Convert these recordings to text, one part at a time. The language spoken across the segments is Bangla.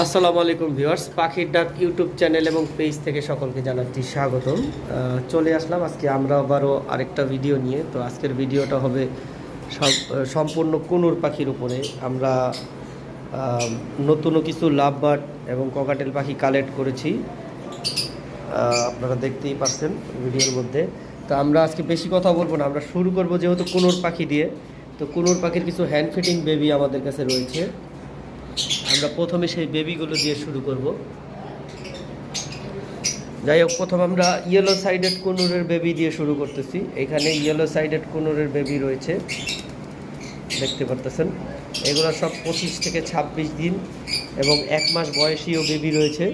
আসসালামু আলাইকুম ভিউয়ার্স, পাখির ডাক ইউটিউব চ্যানেল এবং পেজ থেকে সকলকে জানাচ্ছি স্বাগতম। চলে আসলাম, আজকে আমরা আবারও আরেকটা ভিডিও নিয়ে। তো আজকের ভিডিওটা হবে সম- সম্পূর্ণ কুনুর পাখির উপরে। আমরা নতুনও কিছু লাভ বার্ড এবং ককাটেল পাখি কালেক্ট করেছি। আপনারা দেখতেই পাচ্ছেন ভিডিওর মধ্যে। তো আমরা আজকে বেশি কথা বলব না, আমরা শুরু করব যেহেতু কুনুর পাখি দিয়ে। তো কুনুর পাখির কিছু হ্যান্ড ফিটিং বেবি আমাদের কাছে রয়েছে। আমরা প্রথমে সেই বেবিগুলো দিয়ে শুরু করব। যাই হোক প্রথম আমরা ইয়েলো সাইডেড কুনুরের বেবি দিয়ে শুরু করতেছি। এখানে ইয়েলো সাইডেড কুনুরের বেবি রয়েছে। দেখতে পারতেছেন? এগুলো সব পঁচিশ থেকে ছাব্বিশ দিন এবং এক মাস বয়সীও বেবি রয়েছে।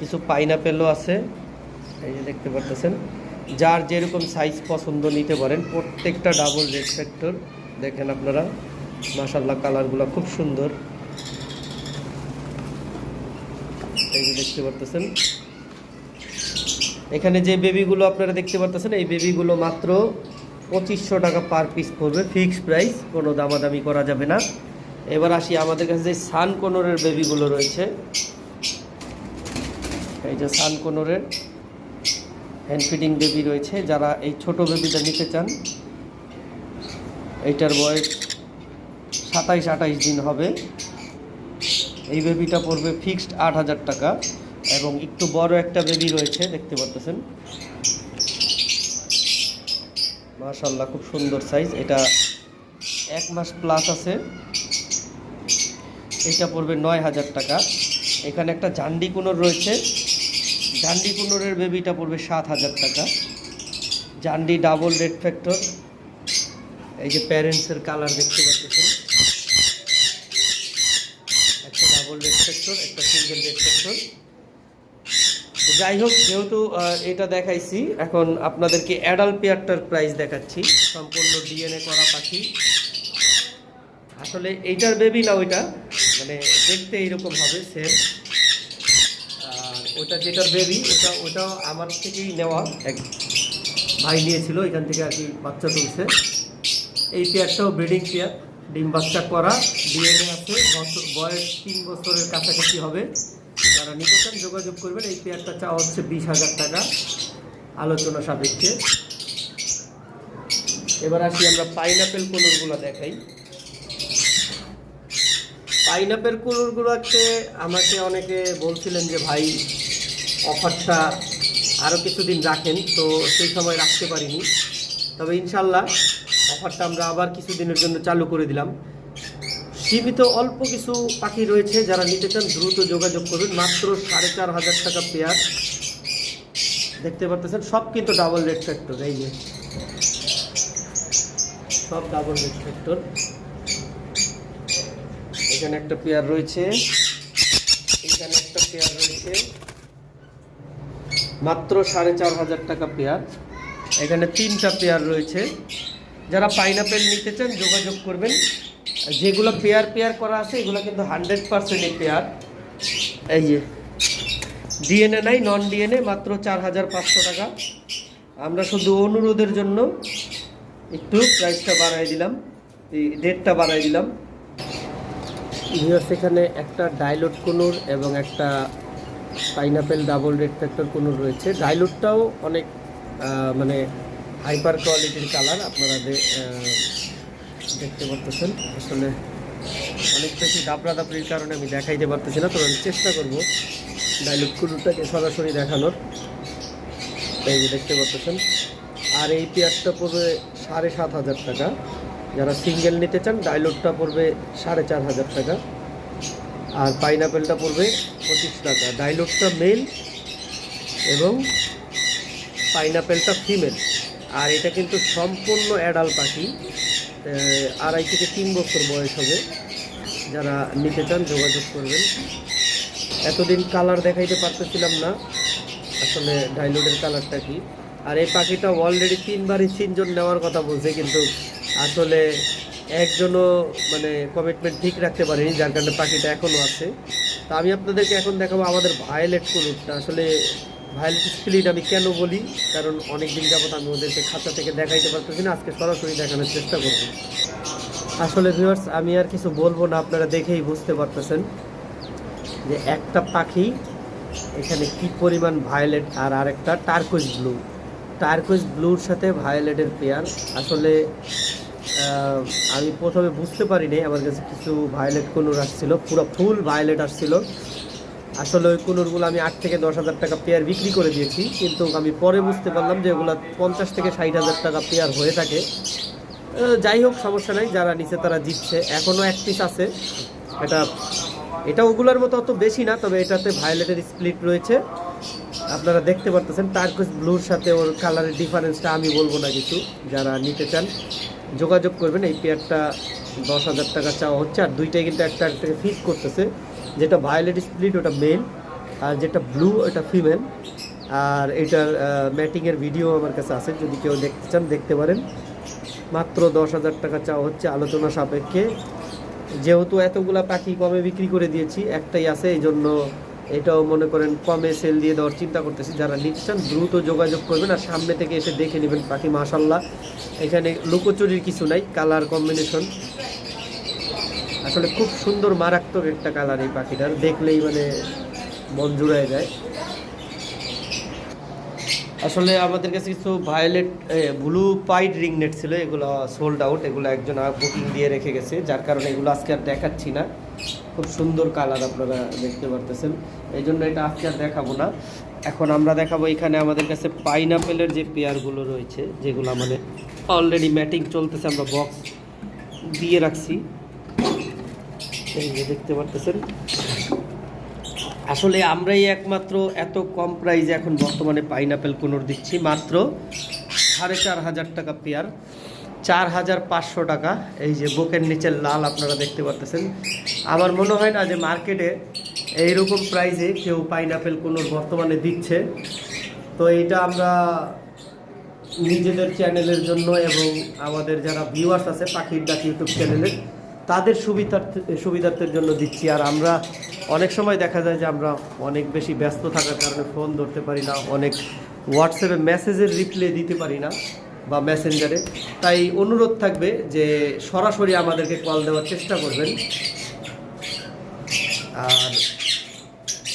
কিছু পাইনাপেলও আছে। এই যে দেখতে পারতেছেন? যার যেরকম সাইজ পছন্দ নিতে পারেন। প্রত্যেকটা ডাবল রেড ফ্যাক্টর দেখেন আপনারা? মাসাল্লাহ কালারগুলো খুব সুন্দর। এই যে দেখতে পারতেছেন। এখানে যে বেবিগুলো আপনারা দেখতে পারতেছেন, এই বেবিগুলো মাত্র পঁচিশশো টাকা পার পিস পড়বে ফিক্সড প্রাইস কোনো দামাদামি করা যাবে না। এবার আসি আমাদের কাছে যে সান কোনোরের বেবিগুলো রয়েছে। এই যে সান কোনোরের হ্যান্ড ফিডিং বেবি রয়েছে, যারা এই ছোট বেবিটা নিতে চান এইটার বয়স সাতাইশ আঠাইশ দিন হবে। এই বেবিটা পড়বে ফিক্সড আট হাজার টাকা এবং একটু বড় একটা বেবি রয়েছে, দেখতে পাচ্ছেন মাশাল্লাহ খুব সুন্দর সাইজ এটা এক মাস প্লাস আছে। এটা পড়বে নয় হাজার টাকা। এখানে একটা জান্ডি কুনোর রয়েছে। জান্ডি কুনোরের বেবিটা পড়বে সাত হাজার টাকা। জান্ডি ডাবল রেড ফ্যাক্টর এই যে প্যারেন্টসের কালার দেখতে পাচ্ছেন একটা সেক্টর একটা সিঙ্গেল রেড সেক্টর যাই হোক, যেহেতু এটা দেখাইছি, এখন আপনাদেরকে অ্যাডাল্ট পেয়ারটার প্রাইস দেখাচ্ছি। সম্পূর্ণ ডিএনএ করা পাখি। আসলে এইটার বেবি না ওইটা। মানে দেখতে এইরকম হবে সেম ওটা যেটার বেবি ওটা ওটাও আমার থেকেই নেওয়া। এক ভাই নিয়েছিল, এখান থেকে আর কি বাচ্চা তুলছে। এই পেয়ারটাও ব্রিডিং পেয়ার ডিম বাচ্চা করা ডিএনএ আছে বছর বয়স তিন বছরের কাছাকাছি হবে। যারা নিতে চান যোগাযোগ করবেন, এই পেয়ারটা চাওয়া হচ্ছে বিশ হাজার টাকা, আলোচনা সাপেক্ষে। এবার আসি আমরা পাইনাপেল কুলুরগুলো দেখাই। পাইনাপেল কুলুরগুলোতে আমাকে অনেকে বলছিলেন যে, ভাই, অফারটা আরও কিছুদিন রাখেন। তো সেই সময় রাখতে পারিনি। তবে ইনশাল্লাহ অফারটা আমরা আবার কিছুদিনের জন্য চালু করে দিলাম। সীমিত অল্প কিছু পাখি রয়েছে যারা নিতে চান, দ্রুত যোগাযোগ করবেন মাত্র সাড়ে চার হাজার টাকা পেয়ার। দেখতে পারতেছেন, সব কিন্তু ডাবল রেড ফ্যাক্টর এই যে। সব ডাবল রেড ফ্যাক্টর এখানে একটা পেয়ার রয়েছে। এখানে একটা পেয়ার রয়েছে। মাত্র সাড়ে চার হাজার টাকা পেয়ার। এখানে তিনটা পেয়ার রয়েছে। যারা পাইনাপেল নিতে চান, যোগাযোগ করবেন। যেগুলো পেয়ার পেয়ার করা আছে, এগুলো কিন্তু হান্ড্রেড পার্সেন্টই পেয়ার এই যে ডিএনএ নাই নন ডিএনএ মাত্র চার হাজার পাঁচশো টাকা। আমরা শুধু অনুরোধের জন্য একটু প্রাইসটা বাড়াই দিলাম। রেটটা বাড়াই দিলাম। এখানে একটা ডাইলোড কুনুর এবং একটা pineapple double red factor conure রয়েছে। ডাইলোডটাও অনেক মানে হাইপার কোয়ালিটির কালার আপনারা দেখতে পারতেছেন, আসলে অনেক বেশি দাবড়া দাবড়ির কারণে আমি দেখাইতে পারতেছি না, তবে আমি চেষ্টা করব ডাইলোড কুনুরটাকে সরাসরি দেখানোর। যে দেখতে পারতেছেন, আর এই পেয়ারটা পড়বে সাড়ে সাত হাজার টাকা। যারা সিঙ্গেল নিতে চান ডাইলোডটা পড়বে সাড়ে চার হাজার টাকা। আর পাইনাপেলটা পড়বে পঁচিশ টাকা। ডাইলোডটা মেল এবং পাইনাপেলটা ফিমেল আর এটা কিন্তু সম্পূর্ণ অ্যাডাল পাখি আড়াই থেকে তিন বছর বয়স হবে। যারা নিতে চান, যোগাযোগ করবেন। এতদিন কালার দেখাইতে পারতেছিলাম না। আসলে ডাইলোডের কালারটা কি? আর এই পাখিটা অলরেডি তিনবারই তিনজন নেওয়ার কথা বলছে, কিন্তু আসলে একজনও মানে কমিটমেন্ট ঠিক রাখতে পারেনি, যার কারণে পাখিটা এখনও আছে। তা আমি আপনাদেরকে এখন দেখাবো আমাদের ভায়োলেট কুলুরটা আসলে ভায়োলেট স্প্লিট আমি কেন বলি? কারণ অনেক দিন যাবত আমি ওদেরকে খাতা থেকে দেখাইতে পারতেছি না, আজকে সরাসরি দেখানোর চেষ্টা করব। আসলে ভিউয়ার্স আমি আর কিছু বলব না, আপনারা দেখেই বুঝতে পারতেছেন যে একটা পাখি এখানে কি পরিমাণ ভায়োলেট আর আরেকটা টার্কোজ ব্লু টার্কোজ ব্লুর সাথে ভায়োলেটের পেয়ার আসলে আমি প্রথমে বুঝতে পারিনি, আমার কাছে কিছু ভায়োলেট কোনো আসছিল, পুরো ফুল ভায়োলেট আসছিল। আসলে ওই কুনুরগুলো আমি আট থেকে দশ হাজার টাকা পেয়ার বিক্রি করে দিয়েছি, কিন্তু আমি পরে বুঝতে পারলাম যে ওগুলো পঞ্চাশ থেকে ষাট হাজার টাকা পেয়ার হয়ে থাকে। যাই হোক, সমস্যা নাই, যারা নিচে তারা জিতছে। এখনও এক পিস আছে। এটা এটা ওগুলোর মতো অত বেশি না, তবে এটাতে ভায়োলেটের স্প্লিট রয়েছে। আপনারা দেখতে পারতেছেন টার্কোস ব্লুর সাথে ওর কালারের ডিফারেন্সটা আমি বলব না কিছু। যারা নিতে চান, যোগাযোগ করবেন, এই পেয়ারটা দশ হাজার টাকা চাওয়া হচ্ছে। আর দুইটাই কিন্তু একটা একটাকে ফিট করতেছে। যেটা ভায়োলেট স্প্লিট ওটা মেল আর যেটা ব্লু ওটা ফিমেল আর এটার ম্যাটিংয়ের ভিডিও আমার কাছে আছে, যদি কেউ দেখতে চান, দেখতে পারেন। মাত্র দশ হাজার টাকা চাওয়া হচ্ছে আলোচনা সাপেক্ষে। যেহেতু এতগুলা পাখি কমে বিক্রি করে দিয়েছি, একটাই আছে, এই জন্য এটাও মনে করেন কমে সেল দিয়ে দেওয়ার চিন্তা করতেছি। যারা নিচ্ছেন দ্রুত যোগাযোগ করবেন আর সামনে থেকে এসে দেখে নেবেন পাখি মাশাল্লাহ এখানে লুকোচুরির কিছু নাই কালার কম্বিনেশন আসলে খুব সুন্দর মারাত্মক একটা কালার এই পাখিটার। দেখলেই মানে মন জুড়ায় যায়। আসলে আমাদের কাছে কিছু ভায়োলেট ব্লু পাইড রিং নেট ছিল, এগুলো সোল্ড আউট এগুলো একজন বুকিং দিয়ে রেখে গেছে। যার কারণে এগুলো আজকে আর দেখাচ্ছি না। খুব সুন্দর কালার আপনারা দেখতে পারতেছেন। এই জন্য এটা আজকে আর দেখাবো না। এখন আমরা দেখাবো এখানে আমাদের কাছে পাইনাপেলের যে পেয়ারগুলো রয়েছে, যেগুলো মানে অলরেডি ম্যাটিং চলতেছে, আমরা বক্স দিয়ে রাখছি। এই যে দেখতে পারতেছেন। আসলে আমরাই একমাত্র এত কম প্রাইজে এখন বর্তমানে পাইনাপেল কোনোর দিচ্ছি, মাত্র সাড়ে চার হাজার টাকা পেয়ার, চার হাজার পাঁচশো টাকা। এই যে বুকের নিচের লাল আপনারা দেখতে পারতেছেন। আমার মনে হয় না যে মার্কেটে এইরকম প্রাইজে কেউ পাইনাপেল কোনোর বর্তমানে দিচ্ছে। তো এটা আমরা নিজেদের চ্যানেলের জন্য এবং আমাদের যারা ভিউয়ার্স আছে পাখির ডাক ইউটিউব চ্যানেলের তাদের সুবিধার্থে সুবিধার্থের জন্য দিচ্ছি। আর আমরা অনেক সময় দেখা যায় যে আমরা অনেক বেশি ব্যস্ত থাকার কারণে ফোন ধরতে পারি না, অনেক হোয়াটসঅ্যাপে মেসেজের রিপ্লাই দিতে পারি না বা মেসেঞ্জারে তাই অনুরোধ থাকবে যে সরাসরি আমাদেরকে কল দেওয়ার চেষ্টা করবেন। আর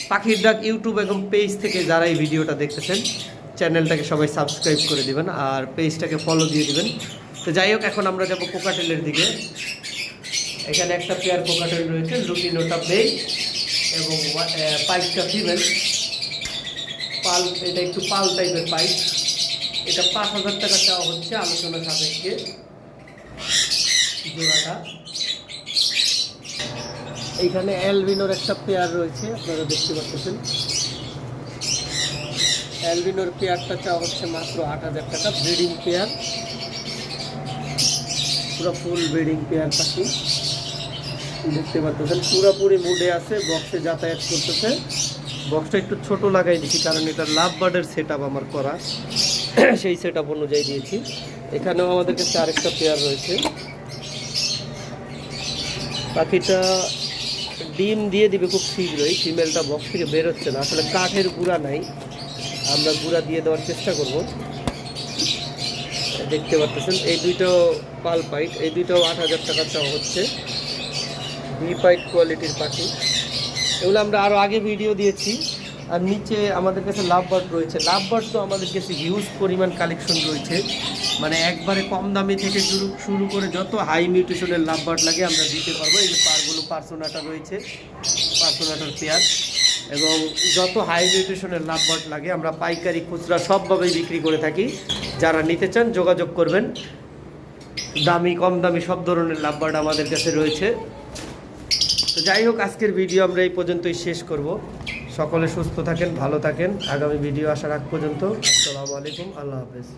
পাখির ডাক ইউটিউব এবং পেজ থেকে যারা এই ভিডিওটা দেখতেছেন চ্যানেলটাকে সবাই সাবস্ক্রাইব করে দিবেন আর পেজটাকে ফলো দিয়ে দিবেন। তো যাই হোক, এখন আমরা যাব কোকাটেলের দিকে। এখানে একটা পেয়ার কোকাটেল রয়েছে লুটিনোটা বেই এবং পাইপটা ফিমেল পাল, এটা একটু পাল টাইপের পাইপ এটা পাঁচ হাজার টাকা চাওয়া হচ্ছে আলোচনা সাপেক্ষে। জোড়াটা। এইখানে অ্যালবিনোর একটা পেয়ার রয়েছে, আপনারা দেখতে পাচ্ছেন। অ্যালবিনোর পেয়ারটা চাওয়া হচ্ছে মাত্র আট হাজার টাকা ব্রিডিং পেয়ার পুরো ফুল ব্রিডিং পেয়ার পাখি। দেখতে পাচ্ছেন পুরোপুরি মুডে আছে বক্সে যাতায়াত করতেছে। বক্সটা একটু ছোট লাগাই দিয়েছি কারণ এটা লাভ বার্ডের সেট আমার করা। সেই সেট অনুযায়ী দিয়েছি। এখানেও আমাদের কাছে আরেকটা পেয়ার রয়েছে। পাখিটা ডিম দিয়ে দিবে খুব শীঘ্রই ফিমেলটা বক্স থেকে বেরোচ্ছে না। আসলে কাঠের গুঁড়া নাই। আমরা গুঁড়া দিয়ে দেওয়ার চেষ্টা করব। দেখতে পাচ্ছেন এই দুইটাও পাল পাইট, এই দুইটাও আট হাজার টাকা চাওয়া হচ্ছে। ভি পাইট কোয়ালিটির পাখি। এগুলো আমরা আরও আগে ভিডিও দিয়েছি। আর নিচে আমাদের কাছে লাভ বার্ড রয়েছে। লাভ বার্ড তো আমাদের কাছে হিউজ পরিমাণ কালেকশন রয়েছে। মানে একবারে কম দামি থেকে শুরু শুরু করে যত হাই মিউটেশনের লাভ বার্ড লাগে আমরা দিতে পারব। এই যে পারগুলো, পার্সোনাটা রয়েছে, পার্সোনাটার পেয়ার এবং যত হাই মিউটেশনের লাভ বার্ড লাগে, আমরা পাইকারি খুচরা সবভাবেই বিক্রি করে থাকি। যারা নিতে চান, যোগাযোগ করবেন। দামি, কম দামি সব ধরনের লাভ বার্ড আমাদের কাছে রয়েছে। তো যাই হোক, আজকের ভিডিও আমরা এই পর্যন্তই শেষ করব। সকলে সুস্থ থাকেন, ভালো থাকেন। আগামী ভিডিও আসার আগ পর্যন্ত, আসসালামু আলাইকুম, আল্লাহ হাফেজ।